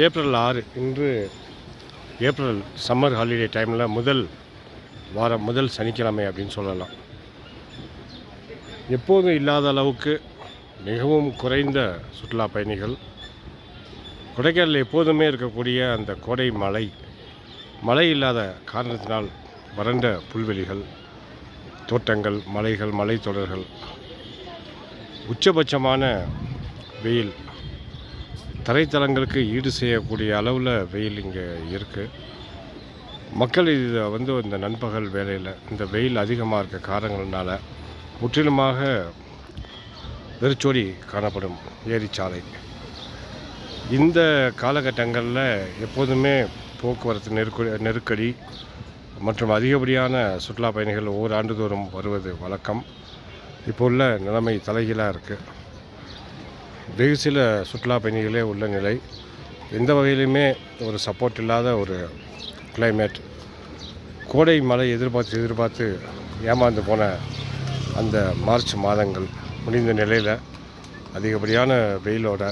April ஆறு இன்று April summer holiday டைமில் முதல் வாரம் முதல் சனிக்கிழமை அப்படின்னு சொல்லலாம். எப்போதும் இல்லாத அளவுக்கு மிகவும் குறைந்த சுற்றுலா பயணிகள். கொடைக்கானலில் எப்போதுமே இருக்கக்கூடிய அந்த கோடை மலை மழை இல்லாத காரணத்தினால் வறண்ட புல்வெளிகள் தோட்டங்கள் மலைகள் மலைத்தொடர்கள் உச்சபட்சமான வெயில் தரைத்தளங்களுக்கு ஈடு செய்யக்கூடிய அளவில் வெயில் இங்கே இருக்குது மக்கள் இதை வந்து இந்த நண்பகல் வேலையில் இந்த வெயில் அதிகமாக இருக்க காரணங்கள்னால முற்றிலுமாக வெறிச்சோடி காணப்படும் ஏரிச்சாலை. இந்த காலகட்டங்களில் எப்போதுமே போக்குவரத்து நெருக்கடி நெருக்கடி மற்றும் அதிகப்படியான சுற்றுலா பயணிகள் ஒவ்வொரு ஆண்டுதோறும் வருவது வழக்கம். இப்போ உள்ள நிலைமை தலைகீழாக இருக்குது வெகு சில சுற்றுலா பயணிகளே உள்ள நிலை. எந்த வகையிலுமே ஒரு சப்போர்ட் இல்லாத ஒரு கிளைமேட் கோடை மழை எதிர்பார்த்து எதிர்பார்த்து ஏமாந்து போன அந்த மார்ச் மாதங்கள் முடிந்த நிலையில் அதிகப்படியான வெயிலோட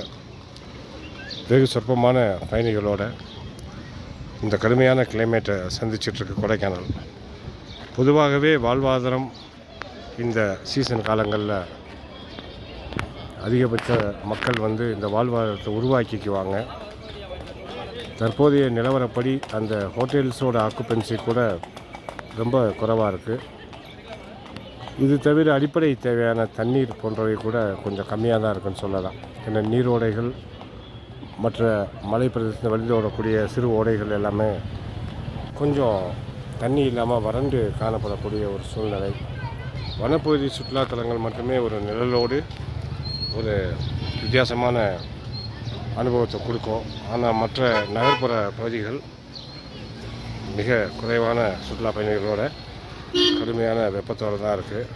வெகு சொற்பமான பயணிகளோட இந்த கடுமையான கிளைமேட்டை சந்திச்சிட்ருக்கு கொடைக்கானல். பொதுவாகவே வாழ்வாதாரம் இந்த சீசன் காலங்களில் அதிகபட்ச மக்கள் வந்து இந்த வாழ்வாதாரத்தை உருவாக்கிக்குவாங்க. தற்போதைய நிலவரப்படி அந்த ஹோட்டல்ஸோட ஆக்குப்பென்சி கூட ரொம்ப குறைவாக இருக்குது இது தவிர அடிப்படை தேவையான தண்ணீர் போன்றவை கூட கொஞ்சம் கம்மியாக தான் இருக்குன்னு சொல்லலாம். ஏன்னா நீரோடைகள் மற்ற மலை பிரதேசத்தில் வழிந்தோடக்கூடிய சிறு ஓடைகள் எல்லாமே கொஞ்சம் தண்ணி இல்லாமல் வறண்டு காணப்படக்கூடிய ஒரு சூழ்நிலை. வனப்பகுதி சுற்றுலாத்தலங்கள் மட்டுமே ஒரு நிழலோடு ஒரு வித்தியாசமான அனுபவத்தை கொடுக்கும். ஆனால் மற்ற நகர்ப்புற பகுதிகள் மிக குறைவான சுற்றுலா பயணிகளோட கடுமையான வெப்பத்தோடு தான் இருக்குது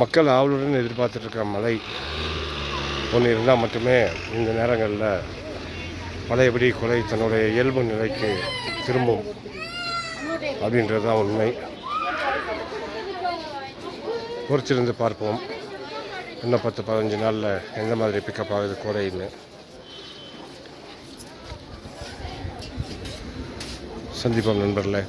மக்கள் ஆவலுடன் எதிர்பார்த்துட்டு இருக்க மழை ஒன்று இருந்தால் மட்டுமே இந்த நேரங்களில் பழையபடி கொலை தன்னுடைய இயல்பு நிலைக்கு திரும்பும் அப்படின்றது தான் உண்மை. பொறுத்திருந்து பார்ப்போம். இன்னும் பத்து பதினஞ்சு நாளில் எந்த மாதிரி பிக்கப் ஆகுது கோடைன்னு சந்திப்போம் நண்பர்களே.